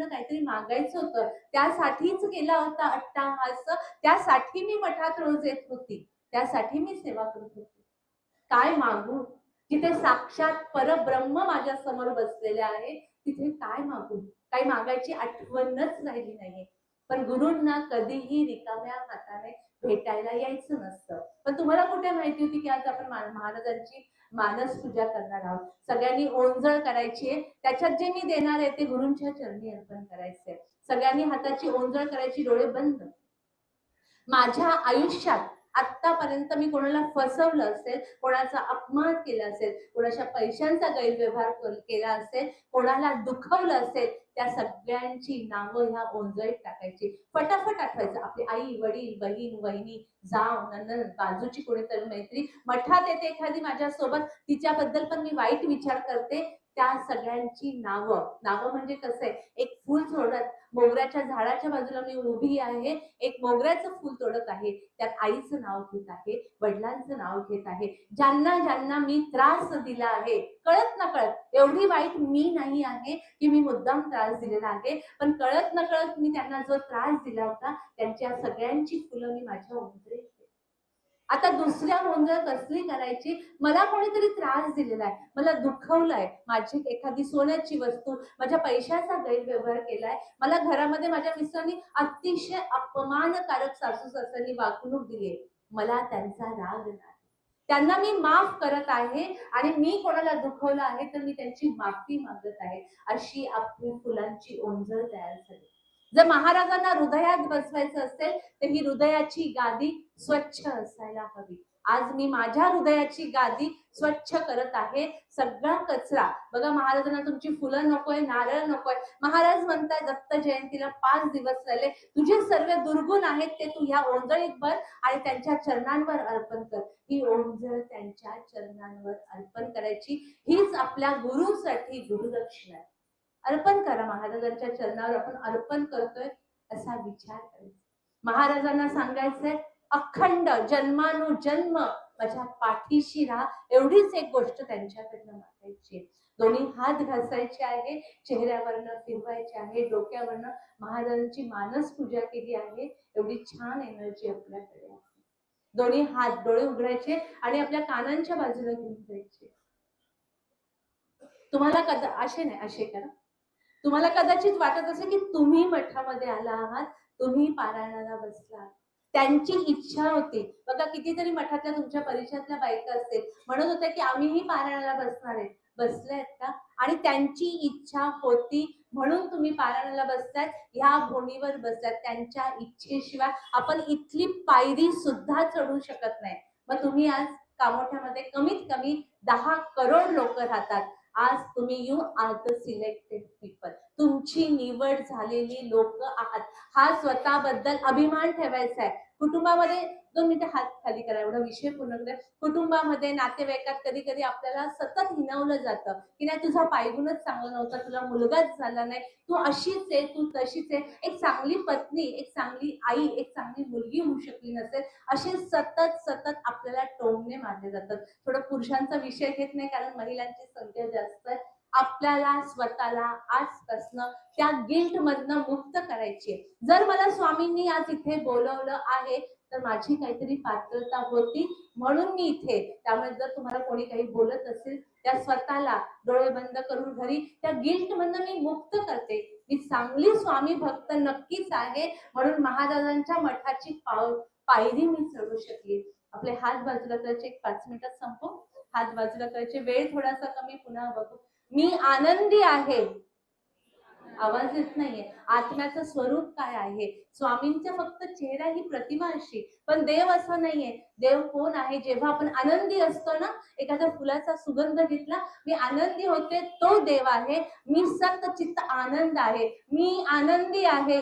काहीतरी मागायचं होतं त्यासाठीच केला होता अट्टाहास त्यासाठी मी मठात रोज येत होती त्यासाठी मी सेवा करत होती. काय मागू? जिथे साक्षात परब्रह्म माझ्यासमोर बसलेले आहे तिथे काय मागू? काही मागायची आठवणच राहिली नाहीये. पण गुरुंना कधीही रिकाम्या हाताने भेटायला यायचं नसतं. पण तुम्हाला कुठे माहिती होती की आज आपण महाराजांची मानस पूजा करणार आहोत? सगळ्यांनी ओंजळ करायची आहे. त्याच्यात जे मी देणार आहे ते गुरुंच्या चरणी अर्पण करायचंय सगळ्यांनी हाताची ओंजळ करायची डोळे बंद. माझ्या आयुष्यात आतापर्यंत मी कोणाला फसवलं असेल कोणाचा अपमान केला असेल कोणाच्या पैशांचा गैरव्यवहार केला असेल कोणाला दुखवलं असेल त्या सगळ्यांची नावं ह्या ओंजळीत टाकायची. फटाफट आठवायचं. आपली आई वडील बहीण वहिनी जाव नंदन बाजूची कोणीतरी मैत्री. मठात येते एखादी माझ्यासोबत तिच्याबद्दल पण मी वाईट विचार करते. त्या सगळ्यांची नावं. नावं म्हणजे कसं? आहे एक फुल तोडत. मोगऱ्याच्या झाडाच्या बाजूला मी उभी आहे. एक मोगऱ्याचं फुल तोडत आहे. त्यात आईचं नाव घेत आहे. वडिलांचं नाव घेत आहे. ज्यांना ज्यांना मी त्रास दिला आहे कळत ना कळत एवढी वाईट मी नाही आहे की मी मुद्दाम त्रास दिलेला आहे पण कळत न कळत मी त्यांना जो त्रास दिला होता त्यांच्या सगळ्यांची फुलं मी माझ्या उंदरीत आता दुसऱ्या ओंजळ कसली करायची? मला कोणीतरी त्रास दिलेला आहे मला दुखवलंय माझी एखादी सोन्याची वस्तू माझ्या पैशाचा गैरव्यवहार केलाय मला घरामध्ये माझ्या मिस्टरांनी अतिशय अपमानकारक सासू सासऱ्यांनी वागणूक दिली मला त्यांचा राग नाही. त्यांना मी माफ करत आहे आणि मी कोणाला दुखवलं आहे तर मी त्यांची माफी मागत आहे. अशी आपली फुलांची ओंजळ तयार झाली. जर महाराजांना हृदयात बसवायचं असेल तर ही हृदयाची गादी स्वच्छ असायला हवी. आज मी माझ्या हृदयाची गादी स्वच्छ करत आहे. सगळा कचरा. बघा महाराजांना तुमची फुलं नकोय नारळ नकोय. महाराज म्हणताय दत्त जयंतीला पाच दिवस राहिले तुझे सर्व दुर्गुण आहेत ते तू ह्या ओंजळीत भर आणि त्यांच्या चरणांवर अर्पण कर. ही ओंजळ त्यांच्या चरणांवर अर्पण करायची. हीच आपल्या गुरुसाठी गुरुदक्षिणा आहे. अर्पण करा महाराजांच्या चरणावर. आपण अर्पण करतोय असा विचार करायचा महाराजांना सांगायचंय अखंड जन्मानुजन्म माझ्या पाठीशी राहा. एवढीच एक गोष्ट त्यांच्याकडनं मागायची आहे. दोन्ही हात घासायचे आहे चेहऱ्यावरनं फिरवायचे आहे डोक्यावरनं महाराजांची मानस पूजा केली आहे. एवढी छान एनर्जी आपल्याकडे आहे. दोन्ही हात डोळे उघडायचे आणि आपल्या कानांच्या बाजूला घेऊन जायचे. तुम्हाला कदा असे नाही असे करा. तुम्हाला कदाचित वाटत असेल की तुम्ही मठामध्ये आला आहात तुम्ही पारायणाला बसला त्यांची इच्छा होती. बघा कितीतरी मठातल्या तुमच्या परिचयातल्या बायका असतील. म्हणत होत्या की आम्हीही पारायणाला बसणार आहे. बसले आहेत का? आणि त्यांची इच्छा होती म्हणून तुम्ही पारायणाला बसताय ह्या भूमीवर बसताय त्यांच्या इच्छेशिवाय आपण इथली पायरी सुद्धा चढू शकत नाही. मग तुम्ही आज कामोठ्यामध्ये कमीत कमी दहा करोड लोक राहतात. आज तुम्ही you are the selected people तुमची निवड झालेली लोक आहात. हा स्वतःबद्दल अभिमान ठेवायचा आहे. कुटुंबामध्ये दोन मिनिटं हात खाली करा एवढा विषय पूर्ण करा. कुटुंबामध्ये नातेवाईकात कधी कधी आपल्याला सतत हिनवलं जातं की नाही तुझा पायगुणच चांगला नव्हता तुला मुलगाच झाला नाही तू अशीच आहे तू तशीच आहे. एक चांगली पत्नी एक चांगली आई एक चांगली मुलगी होऊ शकली नसेल असे सतत सतत आपल्याला टोमणे मारले जातात. थोडं पुरुषांचा विषय घेत नाही कारण महिलांची संख्या जास्त आहे. आपल्याला स्वतःला आजपासनं त्या गिल्ट मधनं मुक्त करायची आहे. जर मला स्वामींनी आज इथे बोलवलं आहे तर माझी काहीतरी पात्रता होती. म्हणून मी इथे त्यामुळे जर तुम्हाला कोणी काही बोलत असेल त्या स्वतःला डोळे बंद करून घरी त्या गिल्ट मधनं मी मुक्त करते. मी चांगली स्वामी भक्त नक्कीच आहे. म्हणून महाराजांच्या मठाची पाव पायरी मी चढू शकली. आपले हात बाजूला करायचे एक पाच मिनिटात संपू. हात बाजूला करायचे वेळ थोडासा कमी पुन्हा बघू. मी आनंदी आहे. आवाज येत नाहीये. आत्म्याचं स्वरूप काय आहे? स्वामींच्या फक्त चेहरा ही प्रतिमा अशी. पण देव असं नाहीये. देव कोण आहे? जेव्हा आपण आनंदी असतो ना एखाद्या फुलाचा सुगंध घेतला मी आनंदी होते तो देव आहे. मी सत चित्त आनंद आहे. मी आनंदी आहे.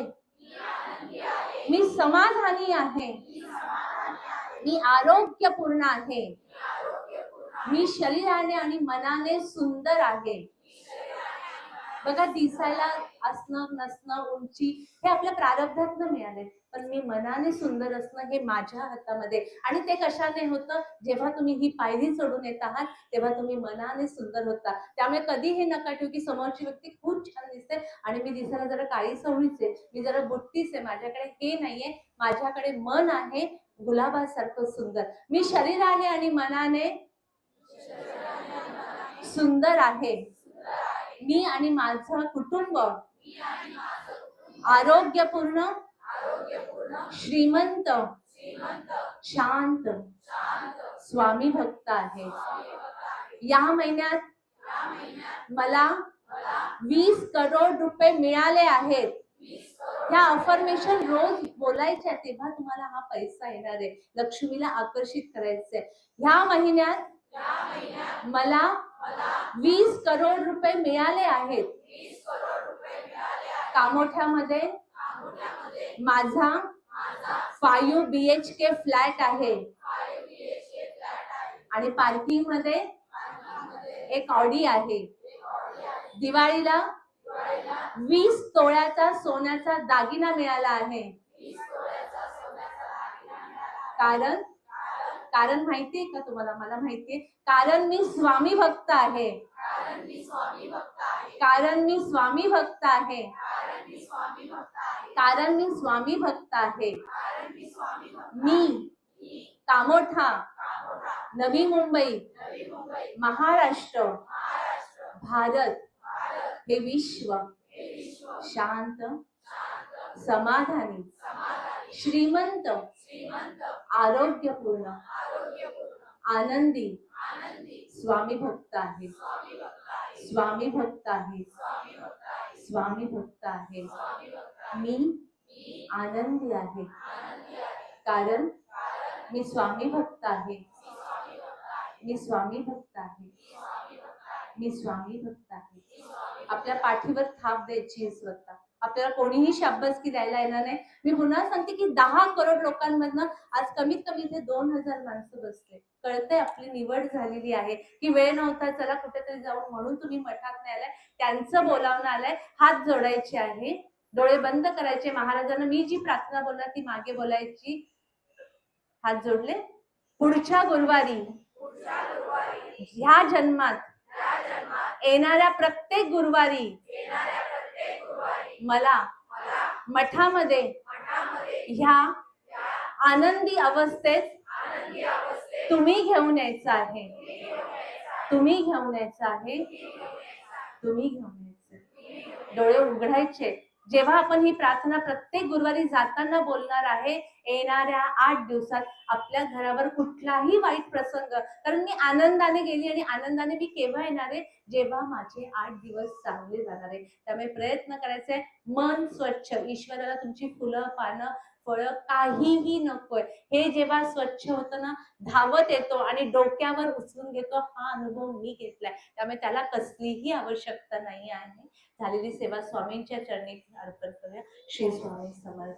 मी समाधानी आहे. मी आरोग्यपूर्ण आहे. मी शरीराने आणि मनाने सुंदर आहे. बघा दिसायला असणं नसणं उंची हे आपल्या प्रारब्धातनं मिळाले पण मी मनाने सुंदर असणं हे माझ्या हातामध्ये. आणि ते कशाने होतं? जेव्हा तुम्ही ही पायरी सोडून येत आहात तेव्हा तुम्ही मनाने सुंदर होता. त्यामुळे कधी हे नका ठेवू की समोरची व्यक्ती खूप छान दिसते आणि मी दिसायला जरा काळी सवळीच आहे. मी जरा बुट्टीच आहे. माझ्याकडे हे नाहीये. माझ्याकडे मन आहे. गुलाबासारखं सुंदर. मी शरीराने आणि मनाने सुंदर आहे. मी आणि माझं कुटुंब. आरोग्यपूर्ण. श्रीमंत. शांत. स्वामी भक्त आहे. या महिन्यात मला वीस करोड रुपये मिळाले आहेत. ह्या अफर्मेशन रोज बोलायच्या तेव्हा तुम्हाला हा पैसा येणार आहे. लक्ष्मीला आकर्षित करायचंय. ह्या महिन्यात मला वीस करोड रुपये मिळाले आहेत. कामोठ्यामध्ये माझा five B H K flat आहे. आणि पार्किंगमध्ये एक ऑडी आहे. दिवाळीला वीस तोळ्याचा सोन्याचा दागिना मिळाला आहे. कारण कारण माहितीये का तुम्हाला? मला माहितीये. कारण मी स्वामी भक्त आहे. कारण मी स्वामी भक्त आहे. कारण मी स्वामी भक्त आहे. मी कामोठा नवी मुंबई महाराष्ट्र भारत. हे विश्व. शांत समाधानी. श्रीमंत आरोग्यपूर्ण आनंदी स्वामी भक्त आहे स्वामी भक्त आहे स्वामी भक्त आहे मी आनंदी आहे. कारण मी स्वामी भक्त आहे. मी स्वामी भक्त आहे. मी स्वामी भक्त आहे. आपल्या पाठीवर थाप द्यायची स्वतः. आपल्याला कोणीही शाबासकी द्यायला येणार नाही. मी पुन्हा सांगते की दहा करोड लोकांमधनं आज कमीत कमी इथे दोन हजार माणसं बसले कळतंय आपली निवड झालेली आहे की वेळ नव्हता चला कुठेतरी जाऊन म्हणून तुम्ही मठात नाही आलाय त्यांचं बोलावणं आलंय हात जोडायचे आहे डोळे बंद करायचे महाराजांना मी जी प्रार्थना बोलणार ती मागे बोलायची. हात जोडले. पुढच्या गुरुवारी ह्या जन्मात येणाऱ्या प्रत्येक गुरुवारी मला मठामध्ये ह्या आनंदी अवस्थेत तुम्ही घेऊन यायचं आहे. तुम्ही घेऊन यायचं आहे. तुम्ही घेऊन यायचं डोळे उघडायचे. जेव्हा आपण ही प्रार्थना प्रत्येक गुरुवारी जाताना बोलणार आहे येणाऱ्या आठ दिवसात आपल्या घरावर कुठलाही वाईट प्रसंग कारण मी आनंदाने गेली आणि आनंदाने मी केव्हा येणार आहे? जेव्हा माझे आठ दिवस चांगले जाणार आहे. त्यामुळे प्रयत्न करायचे मन स्वच्छ. ईश्वराला तुमची फुलं पानं फळं काहीही नकोय. हे जेव्हा स्वच्छ होतं ना धावत येतो आणि डोक्यावर उचलून घेतो हा अनुभव मी घेतलाय. त्यामुळे त्याला कसलीही आवश्यकता नाही आहे. झालेली सेवा स्वामींच्या चरणी अर्पण करूया. श्री स्वामी समर्थ.